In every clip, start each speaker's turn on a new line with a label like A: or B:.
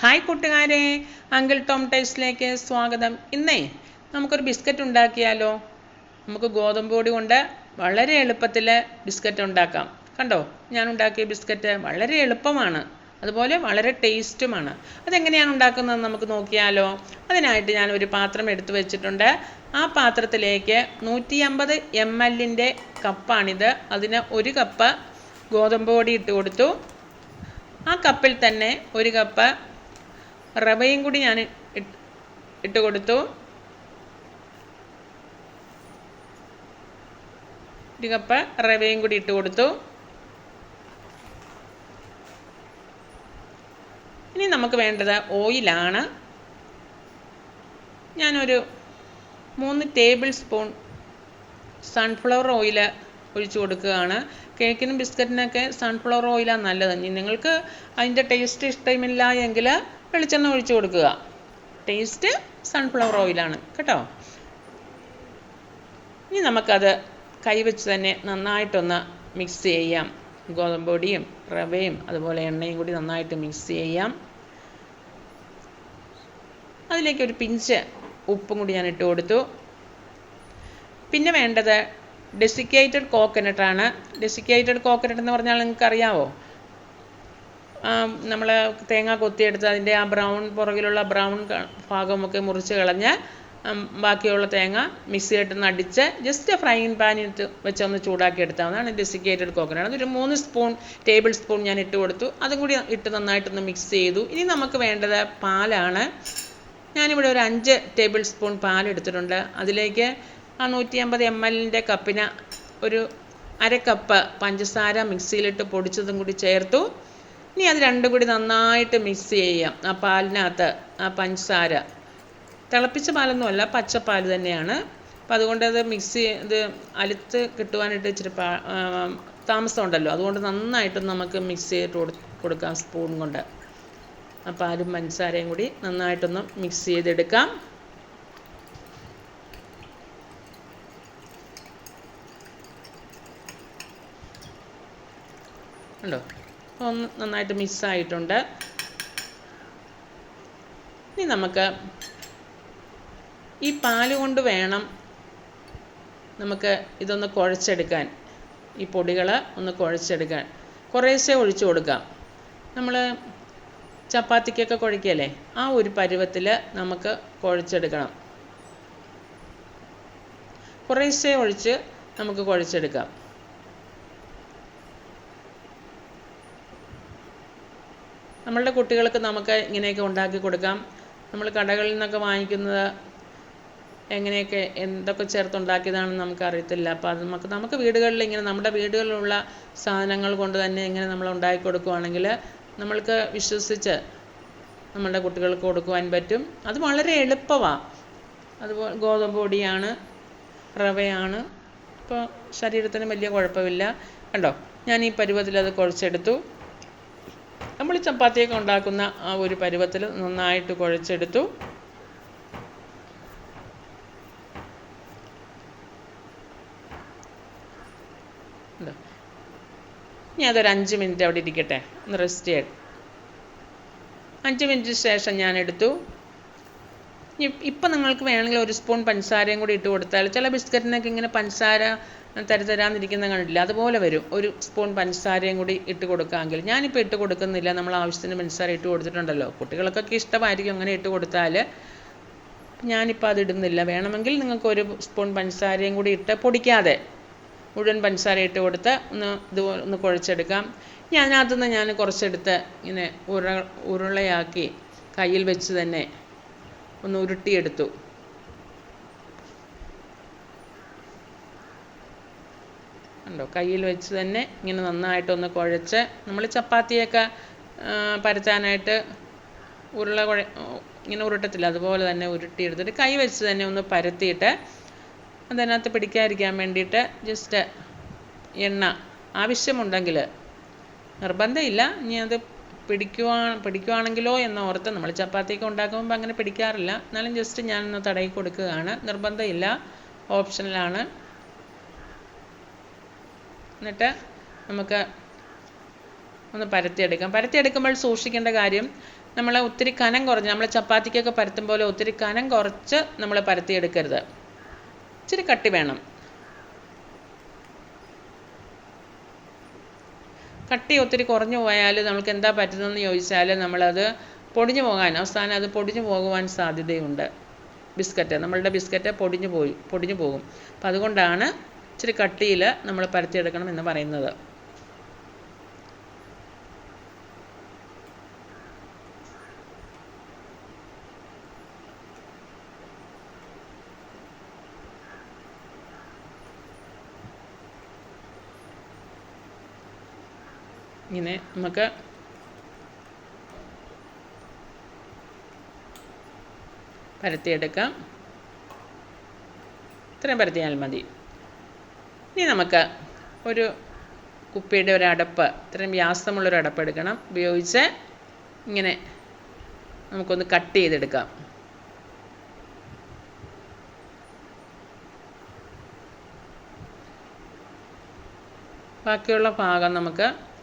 A: Hi കൂട്ടുകാരെ. Uncle Tom ടേസ്റ്റിലേക്ക് സ്വാഗതം. ഇന്നേ നമുക്കൊരു ബിസ്ക്കറ്റ് ഉണ്ടാക്കിയാലോ? നമുക്ക് ഗോതമ്പ് പൊടി കൊണ്ട് വളരെ എളുപ്പത്തിൽ ബിസ്ക്കറ്റ് ഉണ്ടാക്കാം. കണ്ടോ? ഞാൻ ഉണ്ടാക്കിയ ബിസ്ക്കറ്റ് വളരെ എളുപ്പമാണ്. അതുപോലെ വളരെ ടേസ്റ്റുമാണ്. അതെങ്ങനെയാണ് ഉണ്ടാക്കുന്നത് നമുക്ക് നോക്കിയാലോ? അതിനായിട്ട് ഞാൻ ഒരു പാത്രം എടുത്തു വെച്ചിട്ടുണ്ട്. ആ പാത്രത്തിലേക്ക് നൂറ്റി അമ്പത് എം എല്ലിന്റെ കപ്പാണിത്. അതിന് ഒരു കപ്പ് ഗോതമ്പ് പൊടി ഇട്ട് കൊടുത്തു. ആ കപ്പിൽ തന്നെ ഒരു കപ്പ് റവയും കൂടി ഞാൻ ഇട്ട് കൊടുത്തു. ഒരു കപ്പ് റവയും കൂടി ഇട്ട് കൊടുത്തു. ഇനി നമുക്ക് വേണ്ടത് ഓയിലാണ് ഞാനൊരു മൂന്ന് ടേബിൾ സ്പൂൺ സൺഫ്ലവർ ഓയിൽ ഒഴിച്ചു കൊടുക്കുകയാണ്. കേക്കിനും ബിസ്ക്കറ്റിനൊക്കെ സൺഫ്ലവർ ഓയിലാണ് നല്ലത്. നിങ്ങൾക്ക് അതിന്റെ ടേസ്റ്റ് ഇഷ്ടമില്ല എങ്കിൽ വെളിച്ചെണ്ണ ഒഴിച്ചു കൊടുക്കുക. ടേസ്റ്റ് സൺഫ്ലവർ ഓയിലാണ് കേട്ടോ? ഇനി നമുക്കത് കൈവച്ച് തന്നെ നന്നായിട്ടൊന്ന് മിക്സ് ചെയ്യാം. ഗോതമ്പൊടിയും റവയും അതുപോലെ എണ്ണയും കൂടി നന്നായിട്ട് മിക്സ് ചെയ്യാം. അതിലേക്ക് ഒരു പിഞ്ച് ഉപ്പും കൂടി ഞാൻ ഇട്ട് കൊടുത്തു. പിന്നെ വേണ്ടത് ഡെസിക്കേറ്റഡ് കോക്കനട്ടാണ് ഡെസിക്കേറ്റഡ് കോക്കനട്ട് എന്ന് പറഞ്ഞാൽ നിങ്ങൾക്ക് അറിയാവോ നമ്മൾ തേങ്ങ കൊത്തിയെടുത്ത് അതിന്റെ ആ ബ്രൗൺ പുറകിലുള്ള ബ്രൗൺ ഭാഗമൊക്കെ മുറിച്ച് കളഞ്ഞ് ബാക്കിയുള്ള തേങ്ങ മിക്സിയായിട്ടൊന്ന് അടിച്ച് ജസ്റ്റ് ഫ്രൈയിങ് വെച്ച് ഒന്ന് ചൂടാക്കി എടുത്താൽ അതാണ് ഡെസിക്കേറ്റഡ് കോക്കനട്ട് അതൊരു മൂന്ന് സ്പൂൺ ടേബിൾ സ്പൂൺ ഞാൻ ഇട്ട് കൊടുത്തു. അതും കൂടി ഇട്ട് നന്നായിട്ടൊന്ന് മിക്സ് ചെയ്തു. ഇനി നമുക്ക് വേണ്ടത് പാലാണ്. ഞാനിവിടെ ഒരു അഞ്ച് ടേബിൾ സ്പൂൺ പാൽ എടുത്തിട്ടുണ്ട്. അതിലേക്ക് ആ നൂറ്റി അമ്പത് എം എല്ലിന്റെ കപ്പിന് ഒരു അര കപ്പ് പഞ്ചസാര മിക്സിയിലിട്ട് പൊടിച്ചതും കൂടി ചേർത്തു. ഇനി അത് രണ്ടും കൂടി നന്നായിട്ട് മിക്സ് ചെയ്യാം. ആ പാലിനകത്ത് ആ പഞ്ചസാര. തിളപ്പിച്ച പാലൊന്നുമല്ല പച്ചപ്പാൽ തന്നെയാണ്. അപ്പോൾ അതുകൊണ്ട് അത് മിക്സ് ചെയ്ത് അലുത്ത് കിട്ടുവാനായിട്ട് ഇച്ചിരി പാ താമസമുണ്ടല്ലോ. അതുകൊണ്ട് നന്നായിട്ട് നമുക്ക് മിക്സ് ചെയ്തിട്ട് കൊടു കൊടുക്കാം സ്പൂൺ കൊണ്ട്. ആ പാലും പഞ്ചസാരയും കൂടി നന്നായിട്ടൊന്ന് മിക്സ് ചെയ്തെടുക്കാം. ഉണ്ടോ? ഒന്ന് നന്നായിട്ട് മിസ്സായിട്ടുണ്ട്. ഇനി നമുക്ക് ഈ പാൽ കൊണ്ട് വേണം നമുക്ക് ഇതൊന്ന് കുഴച്ചെടുക്കാൻ. ഈ പൊടികൾ ഒന്ന് കുഴച്ചെടുക്കാൻ. കുറേശ്ശെ ഒഴിച്ചു കൊടുക്കാം. നമ്മൾ ചപ്പാത്തിക്കൊക്കെ കുഴയ്ക്കല്ലേ ആ ഒരു പരുവത്തിൽ നമുക്ക് കുഴച്ചെടുക്കണം. കുറേശ്ശെ ഒഴിച്ച് നമുക്ക് കുഴച്ചെടുക്കാം. നമ്മളുടെ കുട്ടികൾക്ക് നമുക്ക് ഇങ്ങനെയൊക്കെ ഉണ്ടാക്കി കൊടുക്കാം. നമ്മൾ കടകളിൽ നിന്നൊക്കെ വാങ്ങിക്കുന്നത് എങ്ങനെയൊക്കെ എന്തൊക്കെ ചേർത്തുണ്ടാക്കിയതാണെന്ന് നമുക്ക് അറിയത്തില്ല. അപ്പോൾ അത് നമുക്ക് നമുക്ക് വീടുകളിൽ ഇങ്ങനെ നമ്മുടെ വീടുകളിലുള്ള സാധനങ്ങൾ കൊണ്ട് തന്നെ ഇങ്ങനെ നമ്മൾ ഉണ്ടാക്കി കൊടുക്കുകയാണെങ്കിൽ നമ്മൾക്ക് വിശ്വസിച്ച് നമ്മുടെ കുട്ടികൾക്ക് കൊടുക്കുവാൻ പറ്റും. അത് വളരെ എളുപ്പമാണ് അതുപോലെ ഗോതമ്പ് പൊടിയാണ് റവയാണ്. ഇപ്പോൾ ശരീരത്തിന് വലിയ കുഴപ്പമില്ല. കണ്ടോ? ഞാൻ ഈ പരുവത്തിൽ അത് കുഴച്ചെടുത്തു. നമ്മൾ ചപ്പാത്തിയൊക്കെ ഉണ്ടാക്കുന്ന ആ ഒരു പരുവത്തിൽ നന്നായിട്ട് കുഴച്ചെടുത്തു. ഇനി അതൊരു അഞ്ച് മിനിറ്റ് അവിടെ ഇരിക്കട്ടെ. ഒന്ന് റെസ്റ്റ് ചെയ്യട്ടെ അഞ്ച് മിനിറ്റ് ശേഷം ഞാൻ എടുത്തു. ഇപ്പം നിങ്ങൾക്ക് വേണമെങ്കിൽ ഒരു സ്പൂൺ പഞ്ചസാരയും കൂടി ഇട്ട് കൊടുത്താൽ ചില ബിസ്ക്കറ്റിനൊക്കെ ഇങ്ങനെ പഞ്ചസാര തരതരാന്നിരിക്കുന്ന കണ്ടില്ല അതുപോലെ വരും. ഒരു സ്പൂൺ പഞ്ചസാരയും കൂടി ഇട്ട് കൊടുക്കാമെങ്കിൽ ഞാനിപ്പോൾ ഇട്ട് കൊടുക്കുന്നില്ല. നമ്മൾ ആവശ്യത്തിന് പഞ്ചസാര ഇട്ട് കൊടുത്തിട്ടുണ്ടല്ലോ. കുട്ടികൾക്കൊക്കെ ഇഷ്ടമായിരിക്കും അങ്ങനെ ഇട്ട് കൊടുത്താൽ ഞാനിപ്പോൾ അത് ഇടുന്നില്ല. വേണമെങ്കിൽ നിങ്ങൾക്ക് ഒരു സ്പൂൺ പഞ്ചസാരയും കൂടി ഇട്ട് പൊടിക്കാതെ മുഴുവൻ പഞ്ചസാര ഇട്ട് കൊടുത്ത് ഒന്ന് ഇത് ഒന്ന് കുഴച്ചെടുക്കാം. ഇനി നിന്ന് ഞാൻ കുറച്ചെടുത്ത് ഇങ്ങനെ ഉരുള ഉരുളയാക്കി കയ്യിൽ വെച്ച് തന്നെ ഒന്ന് ഉരുട്ടിയെടുത്തു. ണ്ടോ കയ്യിൽ വെച്ച് തന്നെ ഇങ്ങനെ നന്നായിട്ടൊന്ന് കുഴച്ച് നമ്മൾ ചപ്പാത്തിയൊക്കെ പരത്താനായിട്ട് ഉരുള കുഴ ഇങ്ങനെ ഉരുട്ടത്തില്ല അതുപോലെ തന്നെ ഉരുട്ടിയെടുത്തിട്ട് കൈ വെച്ച് തന്നെ ഒന്ന് പരത്തിയിട്ട് അതിനകത്ത് പിടിക്കാതിരിക്കാൻ വേണ്ടിയിട്ട് ജസ്റ്റ് എണ്ണ. ആവശ്യമുണ്ടെങ്കിൽ നിർബന്ധമില്ല ഇനി അത് പിടിക്കുവാ പിടിക്കുവാണെങ്കിലോ എന്ന് ഓർത്ത് നമ്മൾ ചപ്പാത്തിയൊക്കെ ഉണ്ടാക്കുമ്പോൾ അങ്ങനെ പിടിക്കാറില്ല. എന്നാലും ജസ്റ്റ് ഞാനൊന്ന് തടയി കൊടുക്കുകയാണ്. നിർബന്ധമില്ല. ഓപ്ഷനിലാണ്. എന്നിട്ട് നമുക്ക് ഒന്ന് പരത്തിയെടുക്കാം. പരത്തിയെടുക്കുമ്പോൾ സൂക്ഷിക്കേണ്ട കാര്യം നമ്മൾ ഒത്തിരി കനം കുറഞ്ഞ് നമ്മൾ ചപ്പാത്തിക്കൊക്കെ പരത്തും പോലെ ഒത്തിരി കനം കുറച്ച് നമ്മൾ പരത്തിയെടുക്കരുത്. ഇച്ചിരി കട്ടി വേണം. കട്ടി ഒത്തിരി കുറഞ്ഞു പോയാൽ നമുക്ക് എന്താ പറ്റുന്നതെന്ന് ചോദിച്ചാൽ നമ്മളത് പൊടിഞ്ഞു പോകാൻ അവസാനം അത് പൊടിഞ്ഞു പോകുവാൻ സാധ്യതയുണ്ട്. ബിസ്ക്കറ്റ് നമ്മളുടെ ബിസ്ക്കറ്റ് പൊടിഞ്ഞു പോയി പൊടിഞ്ഞു പോകും. അപ്പം അതുകൊണ്ടാണ് ഇച്ചിരി കട്ടിയിൽ നമ്മൾ പരത്തിയെടുക്കണം എന്ന് പറയുന്നത്. ഇങ്ങനെ നമുക്ക് പരത്തിയെടുക്കാം. ഇത്രയും പരത്തിയാൽ മതി. ഇനി നമുക്ക് ഒരു കുപ്പിയുടെ ഒരു അടപ്പ് ഇത്രയും വ്യാസമുള്ളൊരു അടപ്പ് എടുക്കണം. ഉപയോഗിച്ച് ഇങ്ങനെ നമുക്കൊന്ന് കട്ട് ചെയ്തെടുക്കാം. ബാക്കിയുള്ള ഭാഗം നമുക്ക്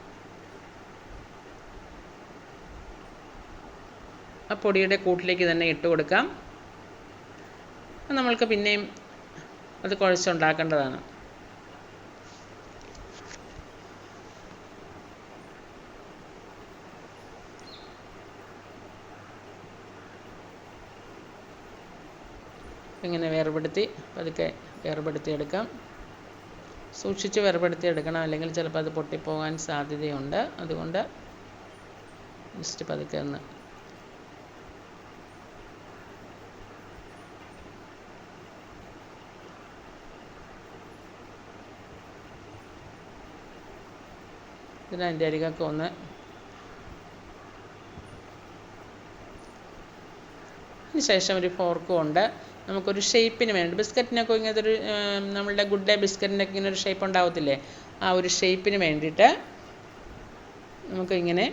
A: ആ പൊടിയുടെ കൂട്ടിലേക്ക് തന്നെ ഇട്ട് കൊടുക്കാം. നമ്മൾക്ക് പിന്നെയും അത് കുഴച്ചുണ്ടാക്കേണ്ടതാണ്. ഇങ്ങനെ വേർപെടുത്തി പതുക്കെ വേർപെടുത്തി എടുക്കാം സൂക്ഷിച്ച് വേർപെടുത്തി എടുക്കണം അല്ലെങ്കിൽ ചിലപ്പോൾ അത് പൊട്ടിപ്പോകാൻ സാധ്യതയുണ്ട്. അതുകൊണ്ട് ജസ്റ്റ് പതുക്കെ ഒന്ന് ഇതിന് അതിന്റെ അരികൊക്കെ ഒന്ന് ശേഷം ഒരു ഫോർക്കും ഉണ്ട്. നമുക്കൊരു ഷേപ്പിന് വേണ്ടി ബിസ്ക്കറ്റിനൊക്കെ ഇങ്ങനത്തെ ഒരു നമ്മളുടെ ഗുഡ് ഡേ ബിസ്ക്കറ്റിനൊക്കെ ഇങ്ങനെ ഒരു ഷേപ്പ് ഉണ്ടാവത്തില്ലേ? ആ ഒരു ഷേപ്പിന് വേണ്ടിയിട്ട് നമുക്ക് ഇങ്ങനെ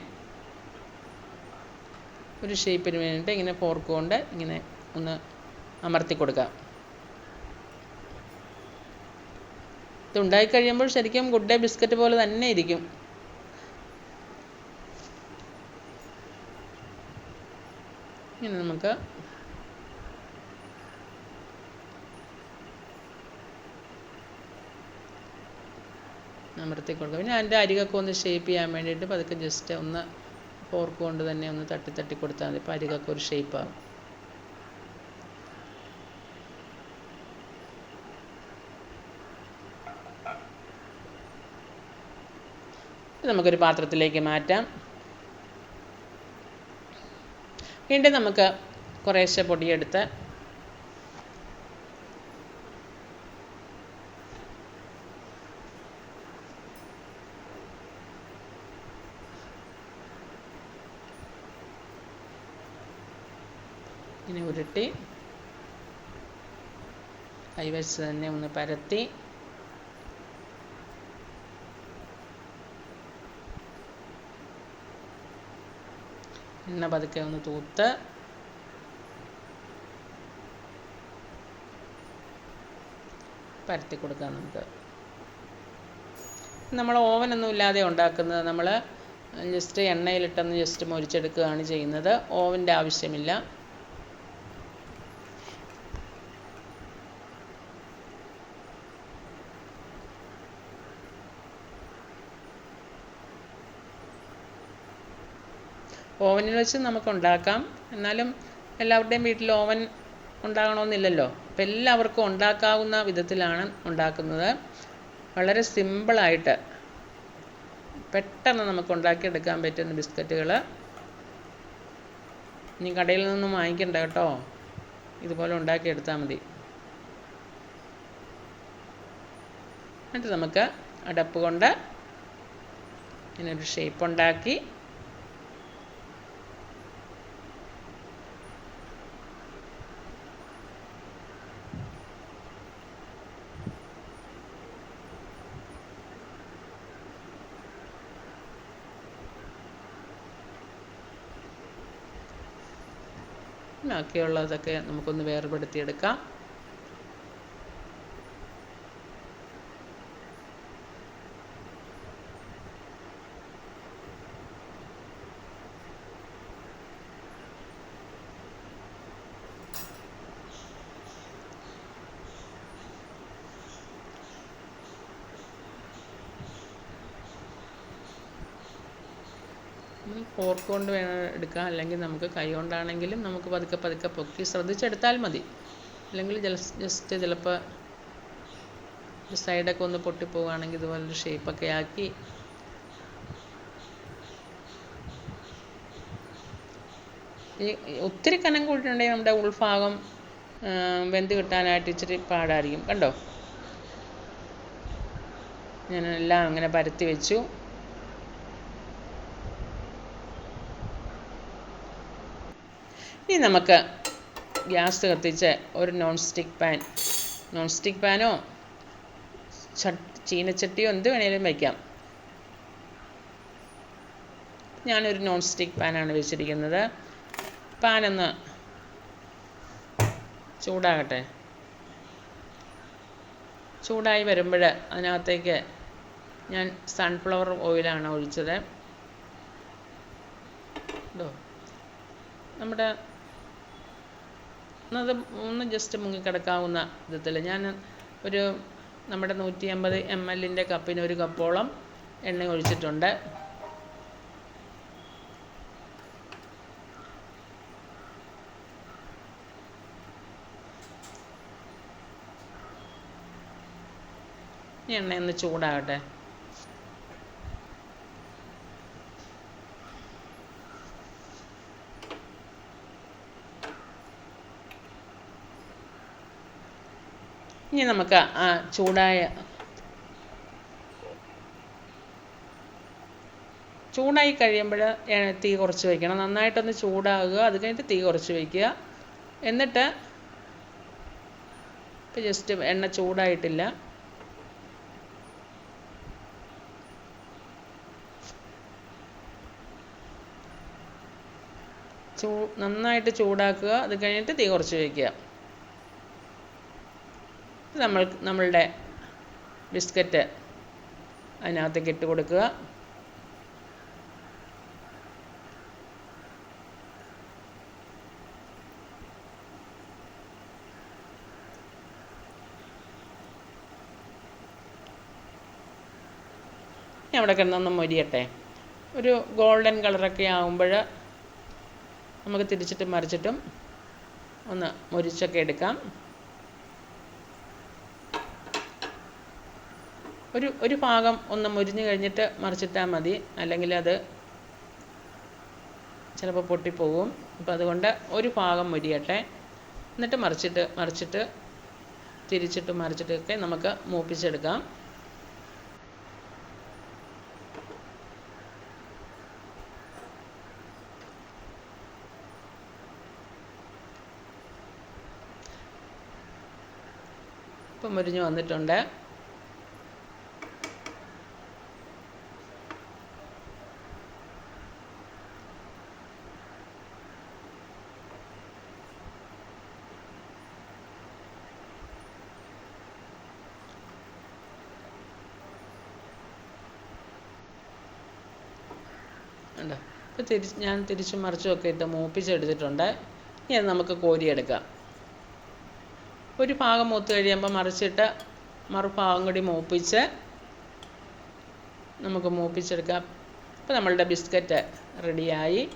A: ഒരു ഷേപ്പിന് വേണ്ടിയിട്ട് ഇങ്ങനെ ഫോർക്ക് കൊണ്ട് ഇങ്ങനെ ഒന്ന് അമർത്തി കൊടുക്കാം. ഇത് കഴിയുമ്പോൾ ശരിക്കും ഗുഡ് ഡേ ബിസ്ക്കറ്റ് പോലെ തന്നെ ഇരിക്കും. ഇങ്ങനെ നമുക്ക് അമർത്തി കൊടുക്കുക പിന്നെ അതിന്റെ അരികൊക്കെ ഒന്ന് ഷേപ്പ് ചെയ്യാൻ വേണ്ടിയിട്ട് പതുക്കെ ജസ്റ്റ് ഒന്ന് ഫോർക്ക് കൊണ്ട് തന്നെ ഒന്ന് തട്ടി തട്ടി കൊടുത്താൽ മതി. ഇപ്പം അരികൊക്കെ ഒരു ഷേപ്പാകും നമുക്കൊരു പാത്രത്തിലേക്ക് മാറ്റാം. വീണ്ടും നമുക്ക് കുറേശ്ശെ പൊടിയെടുത്ത് ഇനി ഉരുട്ടി കൈവച്ച് തന്നെ ഒന്ന് പരത്തി എണ്ണ പതുക്കെ ഒന്ന് തൂത്ത്. പരത്തി കൊടുക്കാം നമുക്ക്. നമ്മൾ ഓവനൊന്നും ഇല്ലാതെ ഉണ്ടാക്കുന്നത് നമ്മൾ ജസ്റ്റ് എണ്ണയിലിട്ടൊന്ന് ജസ്റ്റ് മൊരിച്ചെടുക്കുകയാണ് ചെയ്യുന്നത്. ഓവന്റെ ആവശ്യമില്ല. ഓവനിൽ വെച്ച് നമുക്ക് ഉണ്ടാക്കാം എന്നാലും എല്ലാവരുടെയും വീട്ടിൽ ഓവൻ ഉണ്ടാകണമെന്നില്ലല്ലോ. അപ്പം എല്ലാവർക്കും ഉണ്ടാക്കാവുന്ന വിധത്തിലാണ് ഉണ്ടാക്കുന്നത്. വളരെ സിമ്പിളായിട്ട് പെട്ടെന്ന് നമുക്ക് ഉണ്ടാക്കിയെടുക്കാൻ പറ്റുന്ന ബിസ്ക്കറ്റുകൾ ഇനി കടയിൽ നിന്നും വാങ്ങിക്കണ്ട കേട്ടോ. ഇതുപോലെ ഉണ്ടാക്കിയെടുത്താൽ മതി. എന്നിട്ട് നമുക്ക് അടപ്പ് കൊണ്ട് ഇങ്ങനെ ഒരു ഷേപ്പ് ഉണ്ടാക്കി ബാക്കിയുള്ളതൊക്കെ നമുക്കൊന്ന് വേർപെടുത്തിയെടുക്കാം. ഫോർക്ക് കൊണ്ട് വേണം എടുക്കാം. അല്ലെങ്കിൽ നമുക്ക് കൈ കൊണ്ടാണെങ്കിലും നമുക്ക് പതുക്കെ പതുക്കെ പൊക്കി ശ്രദ്ധിച്ചെടുത്താൽ മതി. അല്ലെങ്കിൽ ജസ്റ്റ് ചിലപ്പോൾ സൈഡൊക്കെ ഒന്ന് പൊട്ടിപ്പോവുകയാണെങ്കിൽ ഇതുപോലൊരു ഷേപ്പൊക്കെ ആക്കി ഈ ഒത്തിരി കനം കൂട്ടിയിട്ടുണ്ടെങ്കിൽ നമ്മുടെ ഉൾഭാഗം വെന്ത് കിട്ടാനായിട്ട് ഇച്ചിരി പാടായിരിക്കും. കണ്ടോ? ഞാൻ എല്ലാം അങ്ങനെ പരത്തി വെച്ചു. ഇനി നമുക്ക് ഗ്യാസ് കത്തിച്ച് ഒരു non stick pan non stick പാനോ ചട്ട് ചീനച്ചട്ടിയോ എന്ത് വേണേലും വയ്ക്കാം ഞാനൊരു നോൺ സ്റ്റിക്ക് പാനാണ് വെച്ചിരിക്കുന്നത്. പാനൊന്ന് ചൂടാകട്ടെ. ചൂടായി വരുമ്പോൾ അതിനകത്തേക്ക് ഞാൻ സൺഫ്ലവർ ഓയിലാണ് ഒഴിച്ചത്. നമ്മുടെ അത് ഒന്ന് ജസ്റ്റ് മുങ്ങിക്കിടക്കാവുന്ന വിധത്തിൽ ഞാൻ ഒരു നമ്മുടെ നൂറ്റി അമ്പത് എം എല്ലിന്റെ കപ്പിന് ഒരു കപ്പോളം എണ്ണ ഒഴിച്ചിട്ടുണ്ട്. ഈ എണ്ണയൊന്ന് ചൂടാകട്ടെ. ഇനി നമുക്ക് ആ ചൂടായ ചൂടായി കഴിയുമ്പോൾ തീ കുറച്ച് വയ്ക്കണം. നന്നായിട്ടൊന്ന് ചൂടാകുക. അത് കഴിഞ്ഞിട്ട് തീ കുറച്ച് വയ്ക്കുക. എന്നിട്ട് ഇപ്പം ജസ്റ്റ് എണ്ണ ചൂടായിട്ടില്ല. ചൂ നന്നായിട്ട് ചൂടാക്കുക. അത് കഴിഞ്ഞിട്ട് തീ കുറച്ച് വയ്ക്കുക. നമ്മൾ നമ്മളുടെ ബിസ്ക്കറ്റ് അതിനകത്തേക്ക് ഇട്ട് കൊടുക്കുക. അവിടെ കിടന്നൊന്ന് മൊരിയട്ടെ. ഒരു ഗോൾഡൻ കളറൊക്കെ ആകുമ്പോൾ നമുക്ക് തിരിച്ചിട്ട് മറിച്ചിട്ടും ഒന്ന് മൊരിച്ചൊക്കെ എടുക്കാം. ഒരു ഒരു ഭാഗം ഒന്ന് മുരിഞ്ഞു കഴിഞ്ഞിട്ട് മറിച്ചിട്ടാൽ മതി. അല്ലെങ്കിൽ അത് ചിലപ്പോൾ പൊട്ടിപ്പോവും. അപ്പോൾ അതുകൊണ്ട് ഒരു ഭാഗം മുരിയട്ടെ. എന്നിട്ട് മറിച്ചിട്ട് മറിച്ചിട്ട് തിരിച്ചിട്ട് മറിച്ചിട്ടൊക്കെ നമുക്ക് മൂപ്പിച്ചെടുക്കാം. ഇപ്പം മുരിഞ്ഞ് വന്നിട്ടുണ്ട്. ഉണ്ടോ അപ്പോൾ തിരിച്ച് ഞാൻ തിരിച്ചും മറിച്ചും ഒക്കെ ഇട്ട് മൂപ്പിച്ചെടുത്തിട്ടുണ്ട്. ഇനി അത് നമുക്ക് കോരിയെടുക്കാം. ഒരു ഭാഗം മൂത്ത് കഴിയുമ്പോൾ മറിച്ചിട്ട് മറുഭാഗം കൂടി മൂപ്പിച്ച് നമുക്ക് മൂപ്പിച്ചെടുക്കാം. ഇപ്പോൾ നമ്മളുടെ ബിസ്ക്കറ്റ് റെഡിയായി.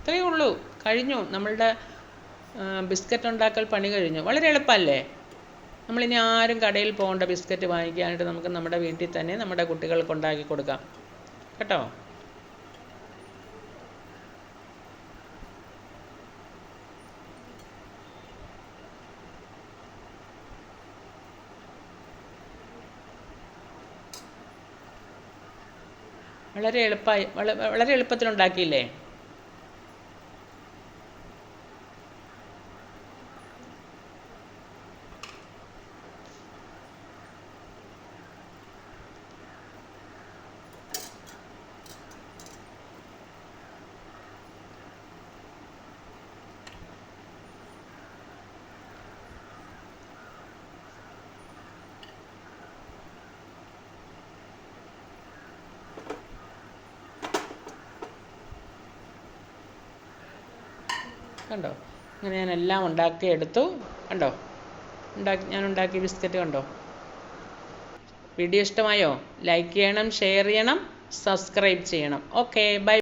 A: ഇത്രയേ ഉള്ളൂ. കഴിഞ്ഞു. നമ്മളുടെ ബിസ്ക്കറ്റ് ഉണ്ടാക്കൽ പണി കഴിഞ്ഞു. വളരെ എളുപ്പമല്ലേ നമ്മളിനി ആരും കടയിൽ പോകേണ്ട ബിസ്ക്കറ്റ് വാങ്ങിക്കാനായിട്ട് നമുക്ക് നമ്മുടെ വീട്ടിൽ തന്നെ നമ്മുടെ കുട്ടികൾക്ക് ഉണ്ടാക്കി കൊടുക്കാം. കേട്ടോ? വളരെ എളുപ്പമായി വളരെ എളുപ്പത്തിൽ ഉണ്ടാക്കിയില്ലേ കണ്ടോ? അങ്ങനെ ഞാൻ എല്ലാം ഉണ്ടാക്കി എടുത്തു. കണ്ടോ? ഉണ്ടാക്കി ഞാൻ ഉണ്ടാക്കിയ ബിസ്ക്കറ്റ് കണ്ടോ? വീഡിയോ ഇഷ്ടമായോ? ലൈക്ക് ചെയ്യണം ഷെയർ ചെയ്യണം സബ്സ്ക്രൈബ് ചെയ്യണം. Okay bye.